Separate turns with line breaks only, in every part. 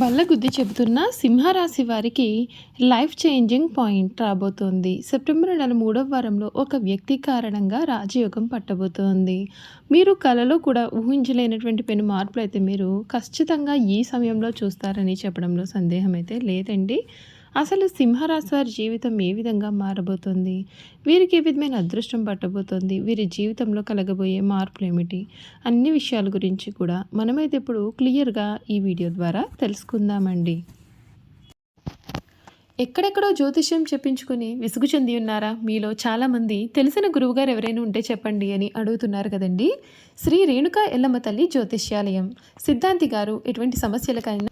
బల్లగుద్ది చెబుతున్న సింహరాశి వారికి లైఫ్ చేంజింగ్ పాయింట్ రాబోతోంది. సెప్టెంబర్ నెల మూడవ వారంలో ఒక వ్యక్తి కారణంగా రాజయోగం పట్టబోతోంది. మీరు కలలో కూడా ఊహించలేనటువంటి పెను మార్పులు అయితే మీరు ఖచ్చితంగా ఈ సమయంలో చూస్తారని చెప్పడంలో సందేహం అయితే లేదండి. అసలు సింహరాశి వారి జీవితం ఏ విధంగా మారబోతుంది? వీరికి ఏ విధమైన అదృష్టం పట్టబోతోంది? వీరి జీవితంలో కలగబోయే మార్పులు ఏమిటి? అన్ని విషయాల గురించి కూడా మనమైతే ఇప్పుడు క్లియర్గా ఈ వీడియో ద్వారా తెలుసుకుందామండి. ఎక్కడెక్కడో జ్యోతిష్యం చెప్పించుకుని విసుగు చెంది ఉన్నారా? మీలో చాలామంది తెలిసిన గురువుగారు ఎవరైనా ఉంటే చెప్పండి అని అడుగుతున్నారు కదండి. శ్రీ రేణుకా ఎల్లమ్మ తల్లి జ్యోతిష్యాలయం. సిద్ధాంతి గారు ఎటువంటి సమస్యలకైనా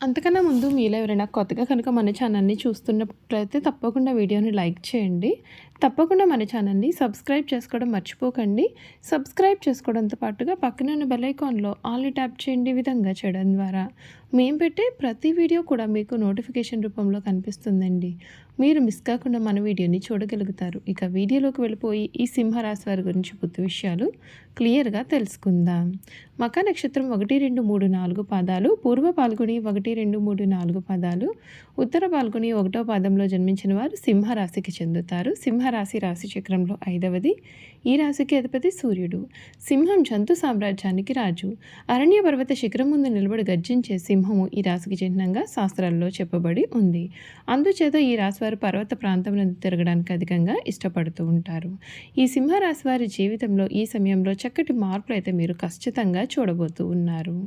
అంతకన్నా ముందు మీలో ఎవరైనా కొత్తగా కనుక మన ఛానల్ని చూస్తున్నట్లయితే తప్పకుండా వీడియోని లైక్ చేయండి. తప్పకుండా మన ఛానల్ని సబ్స్క్రైబ్ చేసుకోవడం మర్చిపోకండి. సబ్స్క్రైబ్ చేసుకోవడంతో పాటుగా పక్కన ఉన్న బెల్ ఆల్ని ట్యాప్ చేయండి విధంగా చేయడం ద్వారా. మేము పెట్టే ప్రతి వీడియో కూడా మీకు నోటిఫికేషన్ రూపంలో కనిపిస్తుందండి. మీరు మిస్ కాకుండా మన వీడియోని చూడగలుగుతారు. ఇక వీడియోలోకి వెళ్ళిపోయి ఈ సింహరాశి వారి గురించి పూర్తి విషయాలు క్లియర్గా తెలుసుకుందాం. మక నక్షత్రం ఒకటి రెండు మూడు నాలుగు పాదాలు పూర్వ పాల్గొని ఒకటి రెండు మూడు నాలుగు పాదాలు ఉత్తర పాల్గొని ఒకటో పాదంలో జన్మించిన వారు సింహరాశికి చెందుతారు. సింహ సింహరాశి రాశి చక్రంలో ఐదవది. ఈ రాశికి అధిపతి సూర్యుడు. సింహం జంతు సామ్రాజ్యానికి రాజు. అరణ్య పర్వత శిఖరం ముందు నిలబడి గర్జించే సింహము ఈ రాశికి చిహ్నంగా శాస్త్రాల్లో చెప్పబడి ఉంది. అందుచేత ఈ రాశి వారు పర్వత ప్రాంతంలో తిరగడానికి అధికంగా ఇష్టపడుతూ ఉంటారు. ఈ సింహరాశి వారి జీవితంలో ఈ సమయంలో చక్కటి మార్పులు అయితే మీరు ఖచ్చితంగా చూడబోతూ ఉన్నారు.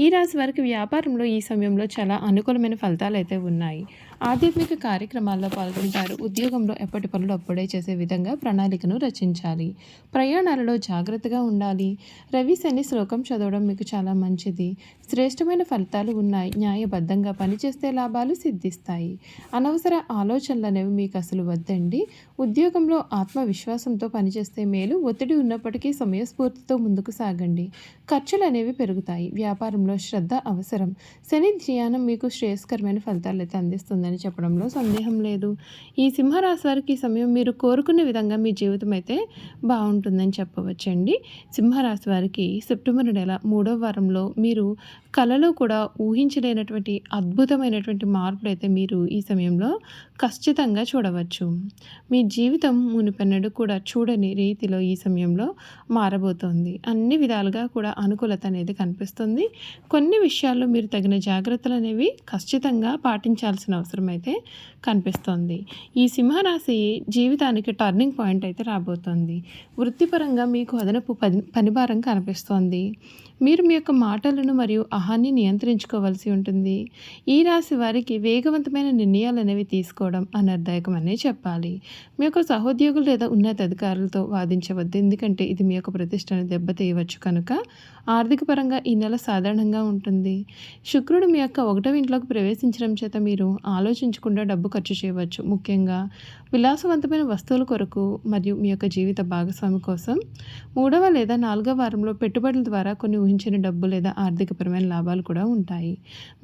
ఈ రాశి వారికి వ్యాపారంలో ఈ సమయంలో చాలా అనుకూలమైన ఫలితాలు అయితే ఉన్నాయి. ఆధ్యాత్మిక కార్యక్రమాల్లో పాల్గొంటారు. ఉద్యోగంలో ఎప్పటి పనులు అప్పుడే చేసే విధంగా ప్రణాళికను రచించాలి. ప్రయాణాలలో జాగ్రత్తగా ఉండాలి. రవి శని శ్లోకం చదవడం మీకు చాలా మంచిది. శ్రేష్టమైన ఫలితాలు ఉన్నాయి. న్యాయబద్ధంగా పనిచేస్తే లాభాలు సిద్ధిస్తాయి. అనవసర ఆలోచనలు అనేవి మీకు అసలు వద్దండి. ఉద్యోగంలో ఆత్మవిశ్వాసంతో పనిచేస్తే మేలు. ఒత్తిడి ఉన్నప్పటికీ సమయస్ఫూర్తితో ముందుకు సాగండి. ఖర్చులు అనేవి పెరుగుతాయి. వ్యాపారంలో శ్రద్ధ అవసరం. శని ధ్యానం మీకు శ్రేయస్కరమైన ఫలితాలు అయితే అందిస్తుందని చెప్పడంలో సందేహం లేదు. ఈ సింహరాశి వారికి ఈ సమయం మీరు కోరుకునే విధంగా మీ జీవితం అయితే బాగుంటుందని చెప్పవచ్చండి. సింహరాశి వారికి సెప్టెంబర్ నెల మూడవ వారంలో మీరు కళలో కూడా ఊహించలేనటువంటి అద్భుతమైనటువంటి మార్పులు అయితే మీరు ఈ సమయంలో ఖచ్చితంగా చూడవచ్చు. మీ జీవితం మునిపెన్నడు కూడా చూడని రీతిలో ఈ సమయంలో మారబోతోంది. అన్ని విధాలుగా కూడా అనుకూలత అనేది కనిపిస్తుంది. కొన్ని విషయాల్లో మీరు తగిన జాగ్రత్తలు అనేవి ఖచ్చితంగా పాటించాల్సిన అవసరం అయితే కనిపిస్తోంది. ఈ సింహరాశి జీవితానికి టర్నింగ్ పాయింట్ అయితే రాబోతోంది. వృత్తిపరంగా మీకు అదనపు పని పనిభారం కనిపిస్తోంది. మీరు మీ యొక్క మాటలను మరియు అహాన్ని నియంత్రించుకోవాల్సి ఉంటుంది. ఈ రాశి వారికి వేగవంతమైన నిర్ణయాలు అనేవి తీసుకోవడం అనర్థాయకం అనే చెప్పాలి. మీ యొక్క సహోద్యోగులు లేదా ఉన్నతాధికారులతో వాదించవద్దు. ఎందుకంటే ఇది మీ యొక్క ప్రతిష్టను దెబ్బతీయవచ్చు కనుక ఆర్థిక పరంగా ఈ నెల సాధారణంగా ఉంటుంది. శుక్రుడు మీ యొక్క ఒకటవ ఇంట్లోకి ప్రవేశించడం చేత మీరు ఆలోచించకుండా డబ్బు ఖర్చు చేయవచ్చు. ముఖ్యంగా విలాసవంతమైన వస్తువుల కొరకు మరియు మీ యొక్క జీవిత భాగస్వామి కోసం మూడవ లేదా నాలుగవ వారంలో పెట్టుబడుల ద్వారా కొన్ని ఊహించిన డబ్బు లేదా ఆర్థికపరమైన లాభాలు కూడా ఉంటాయి.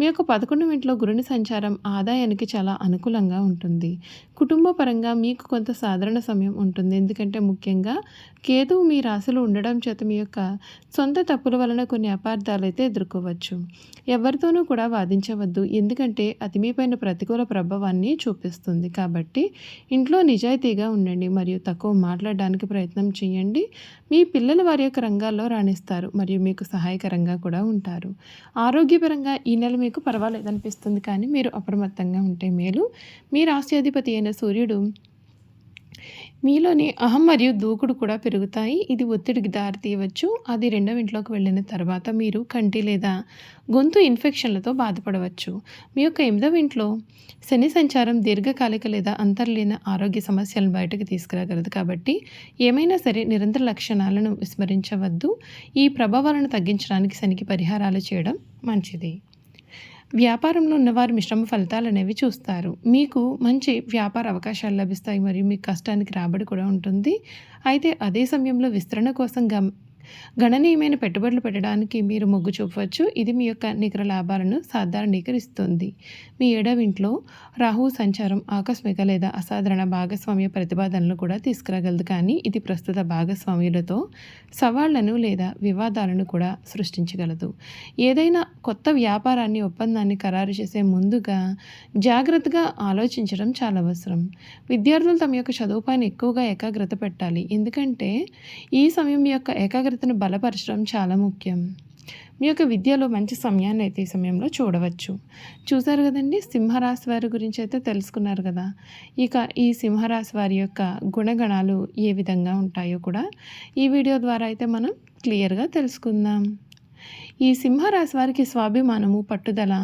మీ యొక్క పదకొండవ ఇంట్లో గురుని సంచారం ఆదాయానికి చాలా అనుకూలంగా ఉంటుంది. కుటుంబ పరంగా మీకు కొంత సాధారణ సమయం ఉంటుంది. ఎందుకంటే ముఖ్యంగా కేతువు మీ రాశిలో ఉండడం చేత మీ యొక్క సొంత తప్పుల వలన కొన్ని అపార్థాలు అయితే ఎదుర్కోవచ్చు. ఎవరితోనూ కూడా వాదించవద్దు. ఎందుకంటే అది మీపైన ప్రతికూల ప్రభావాన్ని చూపిస్తుంది. కాబట్టి ఇంట్లో నిజాయితీగా ఉండండి మరియు తక్కువ మాట్లాడడానికి ప్రయత్నం చేయండి. మీ పిల్లలు వారి యొక్క రంగాల్లో రాణిస్తారు. మరియు మీకు సహాయకరంగా కూడా ఉంటారు. ఆరోగ్యపరంగా ఈ నెల మీకు పర్వాలేదు అనిపిస్తుంది కానీ మీరు అప్రమత్తంగా ఉంటే మేలు. మీ రాష్ట్రాధిపతి అయిన సూర్యుడు మీలోని అహం మరియు దూకుడు కూడా పెరుగుతాయి. ఇది ఒత్తిడికి దారితీయవచ్చు అది రెండవ ఇంట్లోకి వెళ్ళిన తర్వాత మీరు కంటి లేదా గొంతు ఇన్ఫెక్షన్లతో బాధపడవచ్చు. మీ యొక్క ఎనిమిదవ ఇంట్లో శని సంచారం దీర్ఘకాలిక లేదా అంతర్లీన ఆరోగ్య సమస్యలను బయటకు తీసుకురాగలదు కాబట్టి ఏమైనా సరే నిరంతర లక్షణాలను విస్మరించవద్దు. ఈ ప్రభావాలను తగ్గించడానికి శనికి పరిహారాలు చేయడం మంచిది. వ్యాపారంలో ఉన్నవారు మిశ్రమ ఫలితాలు అనేవి చూస్తారు. మీకు మంచి వ్యాపార అవకాశాలు లభిస్తాయి మరియు మీ కష్టానికి రాబడి కూడా ఉంటుంది. అయితే అదే సమయంలో విస్తరణ కోసం గమ గణనీయమైన పెట్టుబడులు పెట్టడానికి మీరు మొగ్గు చూపవచ్చు. ఇది మీ యొక్క నికర లాభాలను సాధారణీకరిస్తుంది. మీ ఏడవ ఇంట్లో రాహువు సంచారం ఆకస్మిక లేదా అసాధారణ భాగస్వామ్య ప్రతిపాదనలు కూడా తీసుకురాగలదు. కానీ ఇది ప్రస్తుత భాగస్వామ్యులతో సవాళ్ళను లేదా వివాదాలను కూడా సృష్టించగలదు. ఏదైనా కొత్త వ్యాపారాన్ని ఒప్పందాన్ని ఖరారు చేసే ముందుగా జాగ్రత్తగా ఆలోచించడం చాలా అవసరం. విద్యార్థులు తమ యొక్క చదువు పైన ఎక్కువగా ఏకాగ్రత పెట్టాలి. ఎందుకంటే ఈ సమయం యొక్క ఏకాగ్రతను బలపరచడం చాలా ముఖ్యం. మీ యొక్క విద్యలో మంచి సమయాన్ని అయితే ఈ సమయంలో చూడవచ్చు. చూసారు కదండి? సింహరాశి వారి గురించి అయితే తెలుసుకున్నారు కదా. ఇక ఈ సింహరాశి వారి యొక్క గుణగణాలు ఏ విధంగా ఉంటాయో కూడా ఈ వీడియో ద్వారా అయితే మనం క్లియర్గా తెలుసుకుందాం. ఈ సింహరాశి వారికి స్వాభిమానము పట్టుదల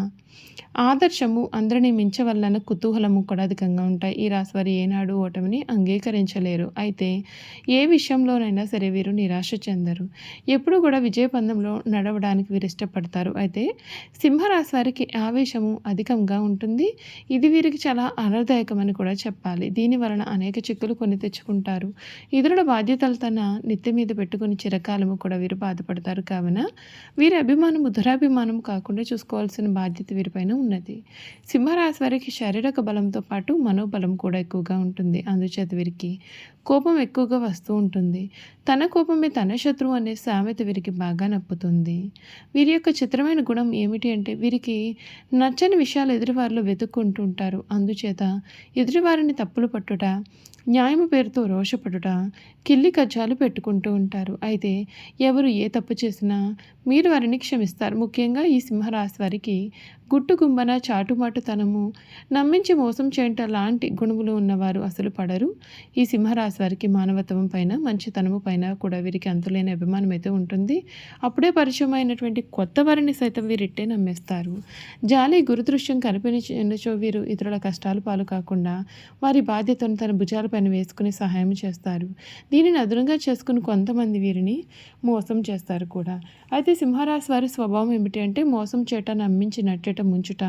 ఆదర్శము అందరినీ మించవలన కుతూహలము కూడా అధికంగా ఉంటాయి. ఈ రాశి వారు ఏనాడు ఓటమిని అంగీకరించలేరు. అయితే ఏ విషయంలోనైనా సరే వీరు నిరాశ చెందరు. ఎప్పుడు కూడా విజయపందంలో నడవడానికి వీరు ఇష్టపడతారు. అయితే సింహరాశి వారికి ఆవేశము అధికంగా ఉంటుంది. ఇది వీరికి చాలా ఆనందదాయకమని కూడా చెప్పాలి. దీని వలన అనేక చిక్కులు కొని తెచ్చుకుంటారు. ఇతరుల బాధ్యతలు తన నిత్య మీద పెట్టుకుని చిరకాలము కూడా వీరు బాధపడతారు. కావున వీరి అభిమానము దురాభిమానం కాకుండా చూసుకోవాల్సిన బాధ్యత వీరిపైన ఉన్నది. సింహరాశి వారికి శారీరక బలంతో పాటు మనోబలం కూడా ఎక్కువగా ఉంటుంది. అందుచేత వీరికి కోపం ఎక్కువగా వస్తూ ఉంటుంది. తన కోపమే తన శత్రువు అనే సామెత వీరికి బాగా నప్పుతుంది. వీరి యొక్క చిత్రమైన గుణం ఏమిటి అంటే వీరికి నచ్చని విషయాలు ఎదుటివారిలో వెతుక్కుంటుంటారు అందుచేత ఎదుటివారిని తప్పులు పట్టుట న్యాయము పేరుతో రోషపడుట కిల్లి కజ్జాలు పెట్టుకుంటూ ఉంటారు. అయితే ఎవరు ఏ తప్పు చేసినా మీరు వారిని క్షమిస్తారు. ముఖ్యంగా ఈ సింహరాశి వారికి గుట్టు గుంబన చాటుమాటుతనము నమ్మించి మోసం చేయటం లాంటి గుణములు ఉన్నవారు అసలు పడరు. ఈ సింహరాశి వారికి మానవత్వం పైన మంచితనము పైన కూడా వీరికి అంతులేని అభిమానం అయితే ఉంటుంది. అప్పుడే పరిచయం అయినటువంటి కొత్త వారిని సైతం వీరిట్టే నమ్మేస్తారు. జాలి గురుదృశ్యం కనిపించో వీరు ఇతరుల కష్టాలు పాలు కాకుండా వారి బాధ్యతను తన భుజాలపైన వేసుకుని సహాయం చేస్తారు. దీనిని అదునుగా చేసుకుని కొంతమంది వీరిని మోసం చేస్తారు కూడా. అయితే సింహరాశి వారి స్వభావం ఏమిటి అంటే మోసం చేట నమ్మించి నట్టేట ముంచుట.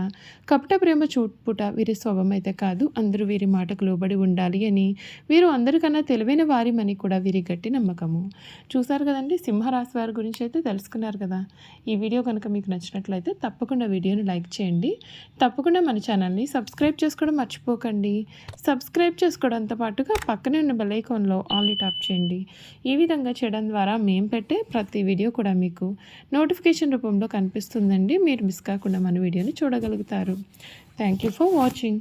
కపట ప్రేమ చూపుట వీరి స్వభావం అయితే కాదు. అందరూ వీరి మాటకు లోబడి ఉండాలి అని. వీరు అందరికన్నా తెలివైన వారిమని కూడా వీరి గట్టి నమ్మకము. చూశారు కదండి? సింహరాశి వారి గురించి అయితే తెలుసుకున్నారు కదా. ఈ వీడియో కనుక మీకు నచ్చినట్లయితే తప్పకుండా వీడియోని లైక్ చేయండి. తప్పకుండా మన ఛానల్ని సబ్స్క్రైబ్ చేసుకోవడం మర్చిపోకండి. సబ్స్క్రైబ్ చేసుకోవడంతో పాటుగా పక్కనే ఉన్న బెల్ ఐకాన్లో ఆల్ని టాప్ చేయండి. ఈ విధంగా చేయడం ద్వారా మేము పెట్టే ప్రతి వీడియో కూడా మీకు నోటిఫికేషన్ నోటిఫికేషన్ రూపంలో కనిపిస్తుందండి. మీరు మిస్ కాకుండా మన వీడియోని చూడగలుగుతారు. Thank you for watching